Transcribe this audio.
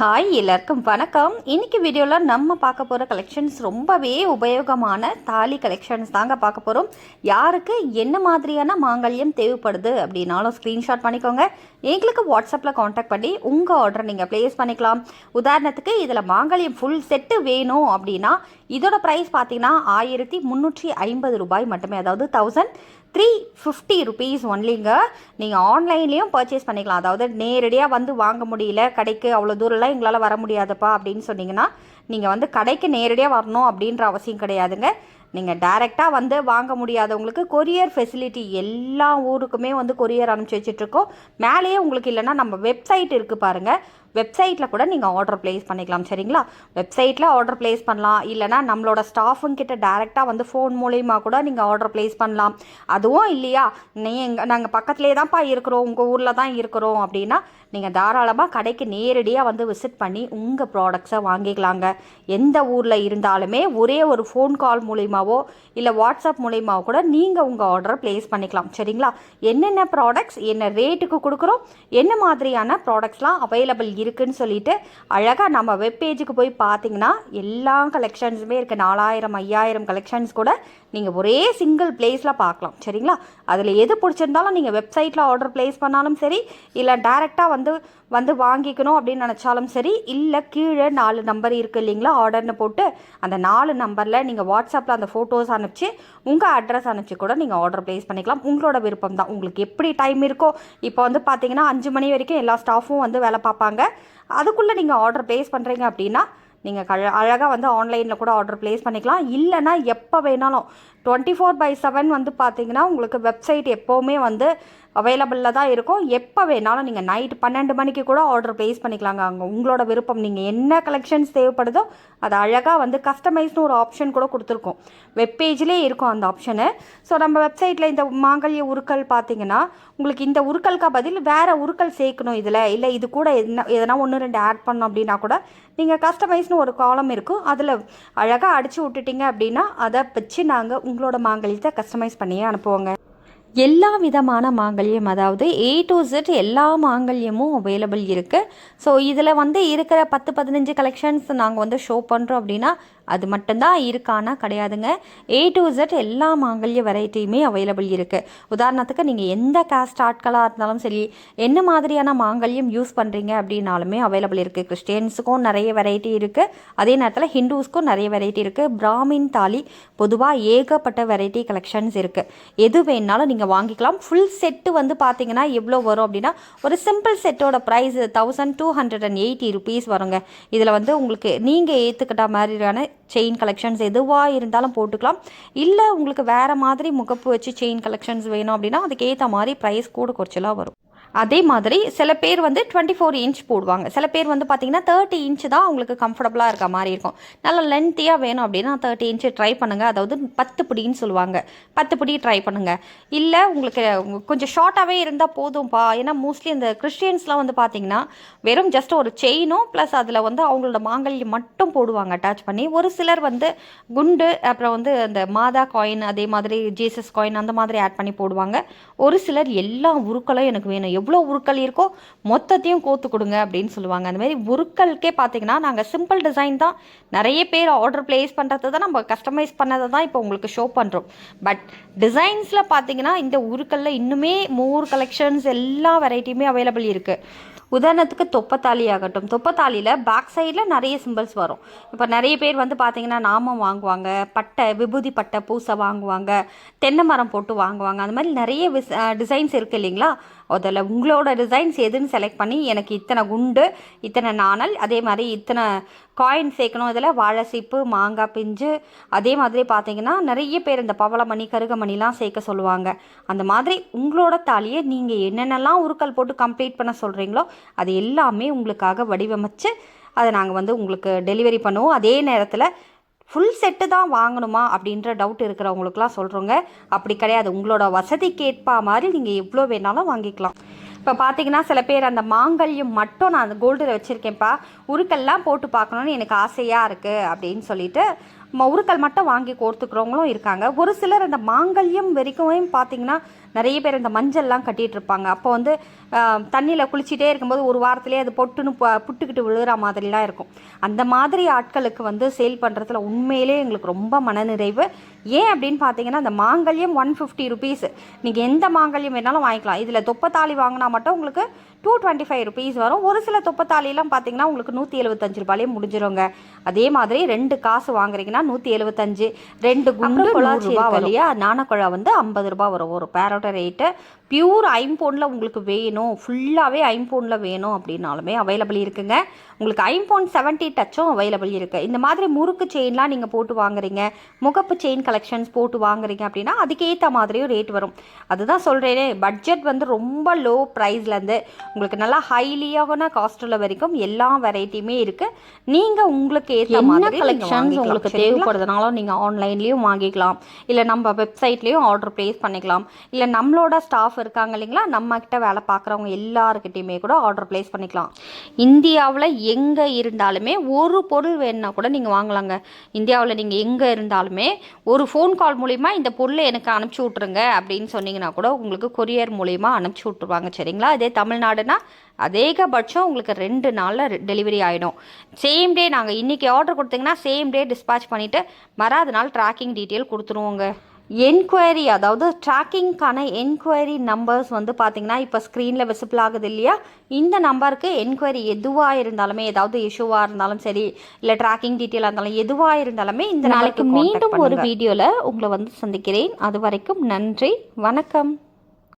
Hi எல்லாருக்கும் வணக்கம். இன்னைக்கு வீடியோவில் நம்ம பார்க்க போகிற கலெக்ஷன்ஸ் ரொம்பவே உபயோகமான தாலி கலெக்ஷன்ஸ் தாங்க பார்க்க போகிறோம் யாருக்கு என்ன மாதிரியான மாங்கல்யம் தேவைப்படுது அப்படின்னாலும் ஸ்க்ரீன்ஷாட் பண்ணிக்கோங்க. எங்களுக்கு வாட்ஸ்அப்பில் காண்டாக்ட் பண்ணி உங்கள் ஆர்டர் நீங்கள் ப்ளேஸ் பண்ணிக்கலாம். உதாரணத்துக்கு இதில் மாங்கல்யம் ஃபுல் செட்டு வேணும் அப்படின்னா இதோட ப்ரைஸ் பார்த்தீங்கன்னா ஆயிரத்தி முந்நூற்றி ஐம்பது ரூபாய் மட்டுமே அதாவது தௌசண்ட் த்ரீ ஃபிஃப்டி ருபீஸ் ஒன்லிங்க நீங்கள் ஆன்லைன்லேயும் பர்ச்சேஸ் பண்ணிக்கலாம். அதாவது நேரடியாக வந்து வாங்க முடியல கடைக்கு அவ்வளோ தூரம்லாம் எங்களால் வர முடியாதுப்பா அப்படின்னு சொன்னீங்கன்னா நீங்கள் வந்து கடைக்கு நேரடியாக வரணும் அப்படின்ற அவசியம் கிடையாதுங்க. நீங்கள் டைரெக்டாக வந்து வாங்க முடியாதவங்களுக்கு கொரியர் ஃபெசிலிட்டி எல்லா ஊருக்குமே வந்து கொரியர் அனுப்பிச்சி வச்சுட்ருக்கோம் மேலேயே உங்களுக்கு இல்லைன்னா நம்ம வெப்சைட் இருக்குது பாருங்கள் வெப்சைட்டில் கூட நீங்கள் ஆர்டர் ப்ளேஸ் பண்ணிக்கலாம் சரிங்களா? வெப்சைட்டில் ஆர்டர் ப்ளேஸ் பண்ணலாம். இல்லைனா நம்மளோட ஸ்டாஃபுங்க கிட்ட டேரெக்டாக வந்து ஃபோன் மூலயமா கூட நீங்கள் ஆர்டர் ப்ளேஸ் பண்ணலாம். அதுவும் இல்லையா? நீங்கள் நாங்கள் பக்கத்துலேயே தான்ப்பா இருக்கிறோம். உங்கள் ஊரில் தான் இருக்கிறோம் அப்படின்னா நீங்கள் தாராளமாக கடைக்கு நேரடியாக வந்து விசிட் பண்ணி உங்கள் ப்ராடக்ட்ஸை வாங்கிக்கலாங்க. எந்த ஊரில் இருந்தாலுமே ஒரே ஒரு ஃபோன் கால் மூலிமாவோ இல்லை வாட்ஸ்அப் மூலிமாவோ கூட நீங்கள் உங்கள் ஆர்டரை ப்ளேஸ் பண்ணிக்கலாம் சரிங்களா? என்னென்ன ப்ராடக்ட்ஸ் என்ன ரேட்டுக்கு கொடுக்குறோம் என்ன மாதிரியான ப்ராடக்ட்ஸ்லாம் அவைலபிள் இருக்குன்னு சொல்லிட்டு அழகாக நம்ம வெப்பேஜுக்கு போய் பார்த்தீங்கன்னா எல்லா கலெக்ஷன்ஸுமே இருக்குது நாலாயிரம் ஐயாயிரம் கலெக்ஷன்ஸ் கூட நீங்கள் ஒரே சிங்கிள் பிளேஸில் பார்க்கலாம். சரிங்களா? அதில் எது பிடிச்சிருந்தாலும் நீங்கள் வெப்சைட்டில் ஆர்டர் ப்ளேஸ் பண்ணாலும் சரி இல்லை டேரெக்டாக வந்து வந்து வாங்கிக்கணும் அப்படின்னு நினச்சாலும் சரி இல்லை கீழே நாலு நம்பர் இருக்குது இல்லைங்களா? ஆர்டர்னு போட்டு அந்த நாலு நம்பரில் நீங்கள் வாட்ஸ்அப்பில் அந்த ஃபோட்டோஸ் அனுப்பிச்சு உங்கள் அட்ரஸ் அனுப்பிச்சு கூட நீங்கள் ஆர்டர் ப்ளேஸ் பண்ணிக்கலாம். உங்களோட விருப்பம் தான். உங்களுக்கு எப்படி டைம் இருக்கோ இப்போ வந்து பார்த்தீங்கன்னா அஞ்சு மணி வரைக்கும் எல்லா ஸ்டாஃபும் வந்து வேலை பார்ப்பாங்க. அதுக்குள்ளே நீங்கள் ஆர்டர் ப்ளேஸ் பண்ணுறீங்க அப்படின்னா நீங்கள் கழ அழகாக வந்து ஆன்லைனில் கூட ஆர்டர் ப்ளேஸ் பண்ணிக்கலாம். இல்லைனா எப்போ வேணாலும் டுவெண்ட்டி ஃபோர் பை செவன் வந்து பார்த்தீங்கன்னா உங்களுக்கு வெப்சைட் எப்போவுமே வந்து அவைலபிளில் தான் இருக்கும். எப்போ வேணாலும் நீங்கள் நைட் பன்னெண்டு மணிக்கு கூட ஆர்டர் ப்ளேஸ் பண்ணிக்கலாங்க. அங்கே உங்களோட விருப்பம் நீங்கள் என்ன கலெக்ஷன்ஸ் தேவைப்படுதோ அது அழகாக வந்து கஸ்டமைஸ்னு ஒரு ஆப்ஷன் கூட கொடுத்துருக்கோம். வெப்பேஜ்லேயே இருக்கும் அந்த ஆப்ஷனு ஸோ நம்ம வெப்சைட்டில் இந்த மாங்கல்ய உருக்கள் பார்த்தீங்கன்னா உங்களுக்கு இந்த உருக்களுக்கு பதில் வேறு உருக்கள் சேர்க்கணும் இதில். இல்லை இது கூட என்ன எதனா ஒன்று ரெண்டு ஆட் பண்ணோம் அப்படின்னா கூட நீங்கள் கஸ்டமைஸ்னு ஒரு காலம் இருக்கும். அதில் அழகாக அடித்து விட்டுட்டீங்க அப்படின்னா அதை வச்சு நாங்கள் உங்களோட மாங்கல்யத்தை கஸ்டமைஸ் பண்ணியே அனுப்புவோங்க. எல்லா விதமான மாங்கல்யம் அதாவது ஏ டு ஜெட் எல்லா மாங்கல்யமும் அவைலபிள் இருக்குது ஸோ இதில் வந்து இருக்கிற பத்து பதினஞ்சு கலெக்ஷன்ஸ் நாங்கள் வந்து ஷோ பண்ணுறோம் அப்படின்னா அது மட்டும்தான் இருக்கானா கிடையாதுங்க. ஏ டு இசட் எல்லா மாங்கல்ய வெரைட்டியுமே அவைலபிள் இருக்குது உதாரணத்துக்கு நீங்கள் எந்த காஸ்ட் ஆட்களாக இருந்தாலும் சரி என்ன மாதிரியான மாங்கல்யம் யூஸ் பண்ணுறீங்க அப்படின்னாலுமே அவைலபிள் இருக்குது கிறிஸ்டியன்ஸுக்கும் நிறைய வெரைட்டி இருக்குது அதே நேரத்தில் ஹிந்துஸ்க்கும் நிறைய வெரைட்டி இருக்குது பிராமின் தாலி பொதுவாக ஏகப்பட்ட வெரைட்டி கலெக்ஷன்ஸ் இருக்குது எது வேணாலும் நீங்கள் வாங்கிக்கலாம். ஃபுல் செட்டு வந்து பார்த்தீங்கன்னா எவ்வளோ வரும் அப்படின்னா ஒரு சிம்பிள் செட்டோட price thousand two hundred and eighty rupees வருங்க. இதில் வந்து உங்களுக்கு நீங்கள் ஏற்றுக்கிட்ட மாதிரியான செயின் கலெக்ஷன்ஸ் எதுவாக இருந்தாலும் போட்டுக்கலாம். இல்லை உங்களுக்கு வேறு மாதிரி முகப்பு வச்சு செயின் கலெக்ஷன்ஸ் வேணும் அப்படின்னா அதுக்கேற்ற மாதிரி ப்ரைஸ் கூட குறைச்சலாக வரும். அதே மாதிரி சில பேர் வந்து டுவெண்ட்டி ஃபோர் இன்ச் போடுவாங்க. சில பேர் வந்து பார்த்தீங்கன்னா தேர்ட்டி இன்ச் தான் அவங்களுக்கு கம்ஃபர்டபுளாக இருக்க மாதிரி இருக்கும். நல்லா லென்த்தியாக வேணும் அப்படின்னா தேர்ட்டி இன்ச்சு ட்ரை பண்ணுங்கள் அதாவது பத்து பிடின்னு சொல்லுவாங்க. பத்து பிடி ட்ரை பண்ணுங்கள் இல்லை உங்களுக்கு கொஞ்சம் ஷார்ட்டாகவே இருந்தால் போதும்ப்பா ஏன்னா மோஸ்ட்லி இந்த கிறிஸ்டியன்ஸ்லாம் வந்து பார்த்தீங்கன்னா வெறும் ஜஸ்ட் ஒரு செயினும் ப்ளஸ் அதில் வந்து அவங்களோட மாங்கல்யம் மட்டும் போடுவாங்க அட்டாச் பண்ணி. ஒரு சிலர் வந்து குண்டு அப்புறம் வந்து அந்த மாதா காயின் அதே மாதிரி ஜீசஸ் காயின் அந்த மாதிரி ஆட் பண்ணி போடுவாங்க. ஒரு சிலர் எல்லா உருக்களும் எனக்கு வேணும். எவ்வளோ உருக்கள் இருக்கோ மொத்தத்தையும் கோத்து கொடுங்க அப்படின்னு சொல்லுவாங்க. அந்த மாதிரி உருக்களுக்கே பார்த்தீங்கன்னா நாங்கள் சிம்பிள் டிசைன் தான் நிறைய பேர் ஆர்டர் ப்ளேஸ் பண்ணுறது தான் நம்ம கஸ்டமைஸ் பண்ணதை தான் இப்போ உங்களுக்கு ஷோ பண்ணுறோம் பட் டிசைன்ஸில் பார்த்தீங்கன்னா இந்த உருக்களில் இன்னுமே மோர் கலெக்ஷன்ஸ் எல்லா வெரைட்டியுமே அவைலபிள் இருக்குது உதாரணத்துக்கு தொப்பத்தாலி ஆகட்டும். தொப்பத்தாலியில் பேக் சைடில் நிறைய சிம்பிள்ஸ் வரும். இப்போ நிறைய பேர் வந்து பார்த்தீங்கன்னா நாமம் வாங்குவாங்க பட்டை விபூதி பட்டை பூசை வாங்குவாங்க தென்னை மரம் போட்டு வாங்குவாங்க. அந்த மாதிரி நிறைய விஸ் டிசைன்ஸ் இருக்குது இல்லைங்களா? அதில் உங்களோட டிசைன்ஸ் எதுன்னு செலக்ட் பண்ணி எனக்கு இத்தனை குண்டு இத்தனை நாணல் அதே மாதிரி இத்தனை காயின் சேர்க்கணும். இதில் வாழை சீப்பு மாங்காய் பிஞ்சு அதே மாதிரி பார்த்தீங்கன்னா நிறைய பேர் இந்த பவளமணி கருகமணிலாம் சேர்க்க சொல்லுவாங்க. அந்த மாதிரி உங்களோட தாலியை நீங்கள் என்னென்னலாம் உருக்கல் போட்டு கம்ப்ளீட் பண்ண சொல்கிறீங்களோ அது எல்லாமே உங்களுக்காக வடிவமைச்சு அதை நாங்கள் வந்து உங்களுக்கு டெலிவரி பண்ணுவோம். அதே நேரத்தில் ஃபுல் செட்டு தான் வாங்கணுமா அப்படின்ற டவுட் இருக்கிறவங்களுக்குலாம் சொல்கிறோங்க அப்படி கிடையாது. உங்களோட வசதிக்கு ஏற்ப மாதிரி நீங்கள் எவ்வளோ வேணாலும் வாங்கிக்கலாம். இப்போ பார்த்தீங்கன்னா சில பேர் அந்த மாங்கல்யம் மட்டும் நான் அந்த கோல்டில் வச்சுருக்கேன்ப்பா. உருக்கெல்லாம் போட்டு பார்க்கணுன்னு எனக்கு ஆசையாக இருக்குது அப்படின்னு சொல்லிட்டு ம- மட்டும் வாங்கி கோர்த்துக்கிறவங்களும் இருக்காங்க. ஒரு சிலர் அந்த மாங்கல்யம் வரைக்கும் பார்த்தீங்கன்னா நிறைய பேர் இந்த மஞ்சள்லாம் கட்டிட்டு இருப்பாங்க. அப்போ வந்து தண்ணியில் குளிச்சிட்டே இருக்கும்போது ஒரு வாரத்துலேயே அது பொட்டுன்னு புட்டுக்கிட்டு விழுகிற மாதிரிலாம் இருக்கும். அந்த மாதிரி ஆட்களுக்கு வந்து சேல் பண்ணுறதுல உண்மையிலே எங்களுக்கு ரொம்ப மனநிறைவு. ஏன் அப்படின்னு பார்த்தீங்கன்னா அந்த மாங்கல்யம் ஒன் ஃபிஃப்டி ருபீஸ் நீங்கள் எந்த மாங்கல்யம் வேணாலும் வாங்கிக்கலாம். இதில் தொப்பத்தாளி வாங்கினா மட்டும் உங்களுக்கு டூ டுவெண்ட்டி ஃபைவ் ருபீஸ் வரும். ஒரு சில தொப்பத்தாளிலாம் பார்த்தீங்கன்னா உங்களுக்கு நூற்றி எழுபத்தஞ்சு ரூபாயிலே முடிஞ்சிருங்க. அதே மாதிரி ரெண்டு காசு வாங்குறீங்கன்னா நூற்றி எழுபத்தஞ்சு ரெண்டு குண்டு ரூபா இருக்கு இல்லையா நாணக்குழா வந்து ஐம்பது ரூபா வரும். ஒரு பேரோட ரேட்டு பியூர் ஐம்போனில் உங்களுக்கு வேணும். ஃபுல்லாகவே ஐம்போனில் வேணும் அப்படின்னாலுமே அவைலபிள் இருக்குங்க. உங்களுக்கு ஐம்போன் செவன்ட்டி டச்சும் அவைலபிள் இருக்குது இந்த மாதிரி முறுக்கு செயின்லாம் நீங்கள் போட்டு வாங்குறீங்க. முகப்பு செயின் கலெக்ஷன்ஸ் போட்டு வாங்குறீங்க அப்படின்னா அதுக்கேற்ற மாதிரியும் ரேட் வரும். அதுதான் சொல்கிறேனே பட்ஜெட் வந்து ரொம்ப லோ ப்ரைஸ்லேருந்து உங்களுக்கு நல்லா ஹைலியான காஸ்ட்டில் வரைக்கும் எல்லா வெரைட்டியுமே இருக்குது நீங்கள் உங்களுக்கு ஏற்ற மாதிரி கலெக்ஷன்ஸ் உங்களுக்கு உங்களுக்கு தேவைப்படுறதுனால நீங்கள் ஆன்லைன்லேயும் வாங்கிக்கலாம். இல்லை நம்ம வெப்சைட்லேயும் ஆர்டர் ப்ளேஸ் பண்ணிக்கலாம். இல்லை நம்மளோட ஸ்டாஃப் இருக்காங்க இல்லைங்களா நம்ம கிட்ட வேலை பார்க்குறவங்க எல்லாருக்கிட்டையுமே கூட ஆர்டர் ப்ளேஸ் பண்ணிக்கலாம். இந்தியாவில் எங்கே இருந்தாலுமே ஒரு பொருள் வேணும்னா கூட நீங்கள் வாங்கலாங்க. இந்தியாவில் நீங்கள் எங்கே இருந்தாலுமே ஒரு ஃபோன் கால் மூலிமா இந்த பொருளை எனக்கு அனுப்பிச்சி விட்ருங்க அப்படின்னு சொன்னீங்கன்னா கூட உங்களுக்கு கொரியர் மூலிமா அனுப்பிச்சி விட்ருவாங்க சரிங்களா? இதே தமிழ்நாடுனா அதிகபட்சம் உங்களுக்கு ரெண்டு நாளில் டெலிவரி ஆகிடும் சேம் டே நாங்கள் இன்றைக்கி ஆர்டர் கொடுத்தீங்கன்னா சேம் டே டிஸ்பேச் பண்ணிவிட்டு மறாத நாள் ட்ராக்கிங் டீட்டெயில் கொடுத்துருவோங்க. என்கொயரி அதாவது ட்ராக்கிங்க்கான என்கொயரி நம்பர்ஸ் வந்து பார்த்தீங்கன்னா இப்போ ஸ்க்ரீனில் விசிபிள் ஆகுது இல்லையா? இந்த நம்பருக்கு என்கொயரி எதுவாக இருந்தாலுமே ஏதாவது இஷ்யூவாக இருந்தாலும் சரி இல்லை ட்ராக்கிங் டீட்டெயிலாக இருந்தாலும் எதுவாக இருந்தாலுமே இந்த நாளைக்கு மீண்டும் ஒரு வீடியோவில் உங்களை வந்து சந்திக்கிறேன். அது வரைக்கும் நன்றி வணக்கம்.